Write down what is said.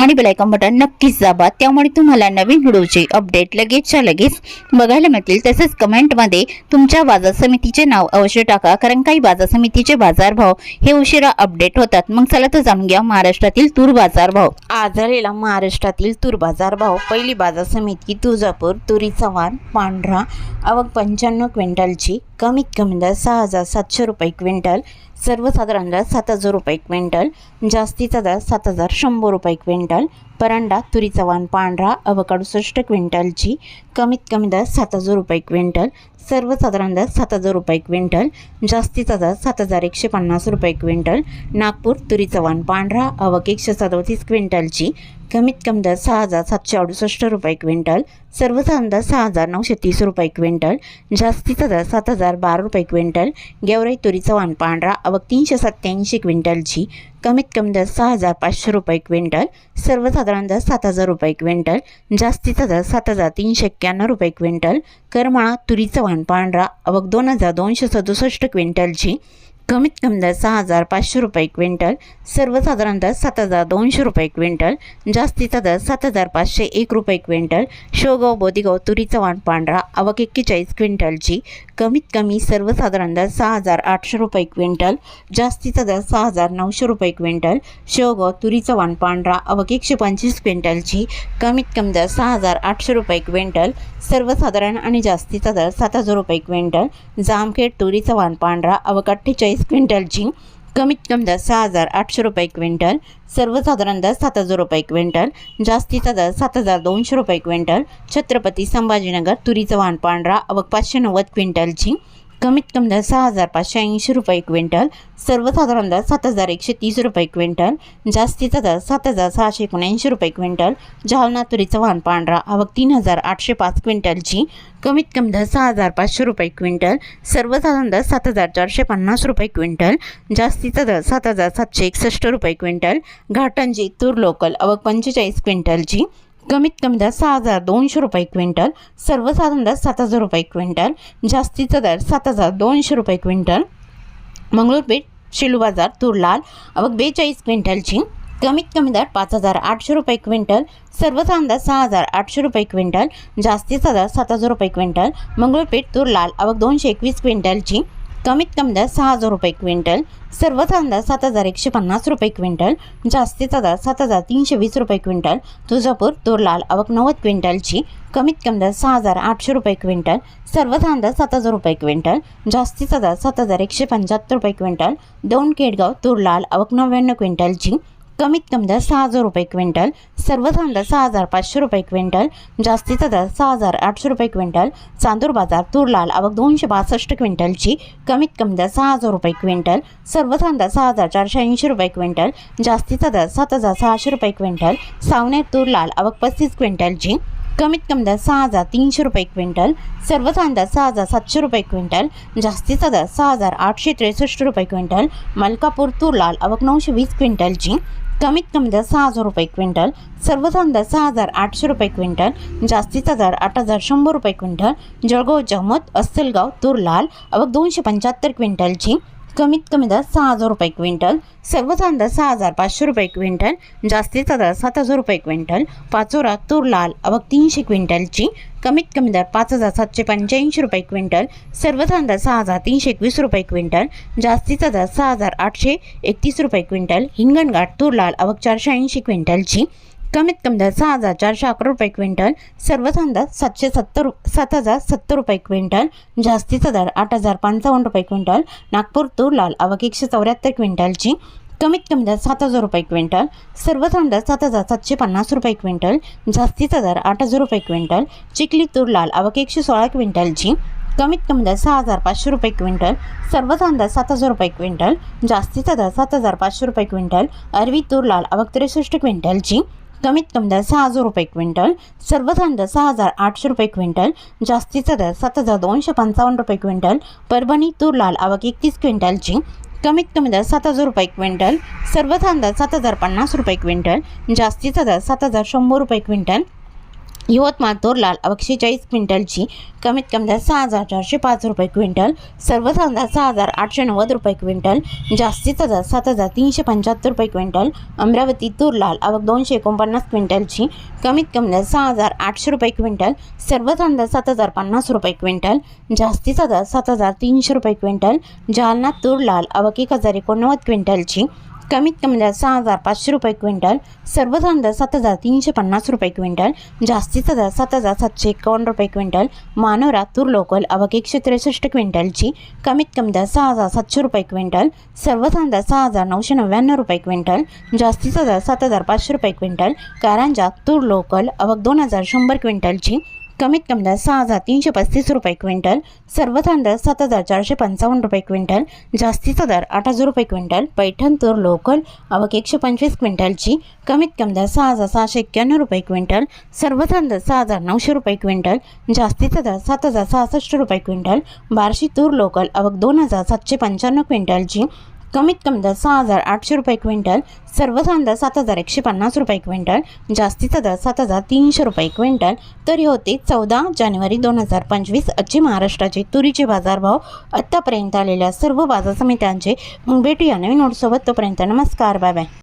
आणि bell icon button नक्कीच दाबा. त्यामुळे तुम्हाला नवीन व्हिडिओचे अपडेट लगेचच्या लगेच बघायला मिळतील. तसेच कमेंटमध्ये तुमच्या बाजार समितीचे नाव अवश्य टाका. कारण काही बाजार समितीचे बाजारभाव हे उशिरा अपडेट होतात. मग चला तर जाणून घ्या महाराष्ट्रातील तूर बाजारभाव. आज झालेला महाराष्ट्रातील तूर बाजारभाव. पहिली बाजार समिती तुळजापूर तुरीचा वाण पांढरा आवक पंच्याण्णव क्विंटलची कमीत कमी दर सहा हजार सातशे रुपये क्विंटल सर्वसाधारण दर सात हजार रुपये क्विंटल जास्तीचा दर सात हजार शंभर रुपये क्विंटल परांडा तुरीचा वाण पांढरा अवक अडुसष्ट क्विंटलची कमीत कमी दर सात हजार रुपये क्विंटल सर्वसाधारण दर सात हजार रुपये क्विंटल जास्तीचा दर सात हजार एकशे पन्नास रुपये क्विंटल नागपूर तुरीचा वाण पांढरा अवक एकशे सदोतीस क्विंटलची कमीत कमी दर सहा हजार सातशे अडुसष्ट रुपये क्विंटल सर्वसाधारण दर सहा हजार नऊशे तीस रुपये क्विंटल जास्तीचा दर सात हजार बारा रुपये क्विंटल गेवराई तुरीचा वाण पांढरा अवक तीनशे सत्त्याऐंशी क्विंटलची कमीत कमी दर सहा हजार पाचशे रुपये क्विंटल सर्वसाधारण दर सात हजार रुपये क्विंटल जास्तीचा दर सात हजार तीनशे एक्क्याण्णव रुपये क्विंटल करमाळा तुरीचं वाण पांढरा अवक दोन हजार दोनशे सदुसष्ट क्विंटलची कमीत कमी दर सहा हजार पाचशे रुपये क्विंटल सर्वसाधारण दर सात हजार दोनशे रुपये क्विंटल जास्तीचा दर सात हजार पाचशे एक रुपये क्विंटल शोगाव बोदिगाव तुरीचा वाण पांढरा अवक एक्केचाळीस क्विंटलची कमीत कमी सर्वसाधारण दर सहा हजार आठशे रुपये क्विंटल जास्तीचा दर सहा हजार नऊशे रुपये क्विंटल शेवगाव तुरीचा वाण पांढरा अवक एकशे पंचवीस क्विंटलची कमीत कमी दर सहा हजार आठशे रुपये क्विंटल सर्वसाधारण आणि जास्तीचा दर सात हजार रुपये क्विंटल जामखेड तुरीचा वाण पांढरा अवक अठ्ठेचाळीस क्विंटलची कमीत कमी दर सहा हजार आठशे रुपये क्विंटल सर्वसाधारण दर सात हजार रुपये क्विंटल जास्तीचा दर सात हजार दोनशे रुपये क्विंटल छत्रपती संभाजीनगर तुरीचं वाहन पांढरा अवघ पाचशे नव्वद क्विंटलची. कमीत कमी दर सहा हजार पाचशे ऐंशी रुपये क्विंटल सर्वसाधारण दर सात हजार एकशे तीस रुपये क्विंटल जास्तीचा दर सात हजार सहाशे एकोणऐंशी रुपये क्विंटल जालना तुरीचं वाहन पांढरा आवक तीन हजार आठशे पाच क्विंटलची कमीत कमी दर सहा हजार पाचशे रुपये क्विंटल सर्वसाधारण दर सात हजार चारशे पन्नास रुपये क्विंटल जास्तीचा दर सात हजार सातशे एकसष्ट रुपये क्विंटल घाटंजी तूर लोकल आवक पंचेचाळीस क्विंटलची कमीत कमी दर सहा हजार दोनशे रुपये क्विंटल सर्वसाधारण दर सात हजार रुपये क्विंटल जास्तीचा दर सात हजार दोनशे रुपये क्विंटल. मंगळूरपेठ शेलू बाजार तूर लाल अवघ बेचाळीस क्विंटलची कमीत कमी दर पाच हजार आठशे रुपये क्विंटल सर्वसाधारण दर सहा हजार आठशे रुपये क्विंटल जास्तीचा दर सात हजार रुपये क्विंटल. मंगळूरपेठ तूर लाल अवघ दोनशे एकवीस क्विंटलची कमीत कमी दर सहा हजार रुपये क्विंटल सर्वसाधारण दर सात हजार एकशे पन्नास रुपये क्विंटल जास्तीचा दर सात हजार तीनशे वीस रुपये क्विंटल तुळजापूर तूर लाल अवक नव्वद क्विंटलची कमीत कमी दर सहा हजार आठशे रुपये क्विंटल सर्वसाधारण दर सात हजार रुपये क्विंटल जास्तीचा दर सात हजार एकशे पंच्याहत्तर रुपये क्विंटल दोन केडगाव तुरलाल आवक अवक नव्याण्णव क्विंटलची कमीत कमी दर सहा हजार रुपये क्विंटल सर्वसाधारण दर सहा हजार पाचशे रुपये क्विंटल जास्तीचा दर सहा हजार आठशे रुपये क्विंटल चांदूर बाजार तूर लाल आवक दोनशे बासष्ट क्विंटलची कमीत कमी दर सहा हजार रुपये क्विंटल सर्वसाधारण दर सहा हजार चारशे ऐंशी रुपये क्विंटल जास्तीचा दर सात हजार सहाशे रुपये क्विंटल सावनेर तूर लाल आवक पस्तीस क्विंटलची कमीत कमी दर सहा हजार तीनशे रुपये क्विंटल सर्वसाधारण दर सहा हजार सातशे रुपये क्विंटल जास्तीचा दर सहा हजार आठशे त्रेसष्ट रुपये क्विंटल मलकापूर तूर लाल आवक नऊशे वीस क्विंटलची कमीत कमी दर सहा हजार रुपये क्विंटल सर्वसाधारण दर सहा हजार आठशे रुपये क्विंटल जास्तीचा दर आठ हजार शंभर रुपये क्विंटल जळगाव जहमत अस्सलगाव तूर लाल अवघ दोनशे पंच्याहत्तर क्विंटलची कमीत कमी दर सहा हजार रुपये क्विंटल सर्वसाधारण दर सहा हजार पाचशे रुपये क्विंटल जास्तीचा दर सात हजार रुपये क्विंटल पाचोरा तूर लाल अवघ तीनशे क्विंटलची कमीत कमी दर पाच हजार सातशे पंच्याऐंशी रुपये क्विंटल सर्वसाधारण दर सहा हजार तीनशे एकवीस रुपये क्विंटल जास्तीचा दर सहा हजार आठशे एकतीस रुपये क्विंटल हिंगणघाट तूर लाल अवघ चारशे ऐंशी क्विंटलची कमीत कमी दर सहा हजार चारशे अकरा रुपये क्विंटल सर्वच अंदाज सातशे सत्तर सात हजार सत्तर रुपये क्विंटल जास्तीचा दर आठ हजार पंचावन्न रुपये क्विंटल नागपूर तूर लाल अवघ एकशे चौऱ्याहत्तर क्विंटलची कमीत कमी दर सात हजार रुपये क्विंटल सर्वच अंदाज सात हजार सातशे पन्नास रुपये क्विंटल जास्तीचा दर आठ हजार रुपये क्विंटल चिखली तूर लाल अवघ एकशे सोळा क्विंटलची कमीत कमी दर सहा हजार पाचशे रुपये क्विंटल सर्वच अंदाज सात हजार रुपये क्विंटल जास्तीचा दर सात हजार पाचशे रुपये क्विंटल अरवी तूर लाल अवघ त्रेसष्ट क्विंटलची कमीत कमी दर सहा हजार रुपये क्विंटल सर्वसाधारण दर सहा हजार आठशे रुपये क्विंटल जास्तीचा दर सात हजार दोनशे पंचावन्न रुपये क्विंटल परभणी तूर लाल आवक एकतीस क्विंटलची कमीत कमी दर सात हजार रुपये क्विंटल सर्वसाधारण दर सात हजार पन्नास रुपये क्विंटल जास्तीचा दर सात हजार शंभर रुपये क्विंटल यवतमाळ तोरलाल एकशे चाळीस क्विंटलची कमीत कमी दर सहा हजार चारशे पाच रुपये क्विंटल सर्वसाधारण दर सहा हजार आठशे नव्वद रुपये क्विंटल जास्तीचा दर सात हजार तीनशे पंच्याहत्तर रुपये क्विंटल अमरावती तूर लाल आवक दोनशे एकोणपन्नास क्विंटलची कमीत कमी दर सहा हजार आठशे रुपये क्विंटल सर्वसाधारण दर सात हजार पन्नास रुपये क्विंटल जास्तीचा दर सात हजार तीनशे रुपये क्विंटल जालना तूर लाल आवक एक हजार एकोणनव्वद क्विंटलची कमीत कमी दर सहा हजार पाचशे रुपये क्विंटल सर्वसाधारण दर सात हजार तीनशे पन्नास रुपये क्विंटल जास्तीचा दर सात हजार सातशे एकावन्न रुपये क्विंटल मानोरा तूर लोकल आवक एकशे त्रेसष्ट क्विंटलची कमीत कमी दर सहा हजार सातशे रुपये क्विंटल सर्वसाधारण दर सहा हजार नऊशे नव्याण्णव रुपये क्विंटल जास्तीचा दर सात हजार पाचशे रुपये क्विंटल कारंजा तूर लोकल आवक दोन हजार शंभर क्विंटलची कमीत कमी दर सहा हजार तीनशे पस्तीस रुपये क्विंटल सर्वसाधारण दर सात हजार चारशे पंचावन्न रुपये क्विंटल जास्तीचा दर आठ हजार रुपये क्विंटल पैठण तूर लोकल आवक एकशे पंचवीस क्विंटलची कमीत कमी दर सहा हजार सहाशे एक्क्याण्णव रुपये क्विंटल सर्वसाधारण दर सहा हजार नऊशे रुपये क्विंटल जास्तीचा दर सात हजार सहासष्ट रुपये क्विंटल बार्शी तूर लोकल आवक दोन हजार सातशे पंच्याण्णव क्विंटलची कमीत कमी दर सहा हजार आठशे रुपये क्विंटल सर्वसाधारण दर सात हजार एकशे पन्नास रुपये क्विंटल जास्तीचा दर सात हजार तीनशे रुपये क्विंटल. तर हे होते चौदा जानेवारी दोन हजार पंचवीस आजचे महाराष्ट्राचे तुरीचे बाजारभाव आत्तापर्यंत आलेल्या सर्व बाजार समित्यांचे मग भेटूया नवीन नोटसोबत तोपर्यंत नमस्कार बाय बाय.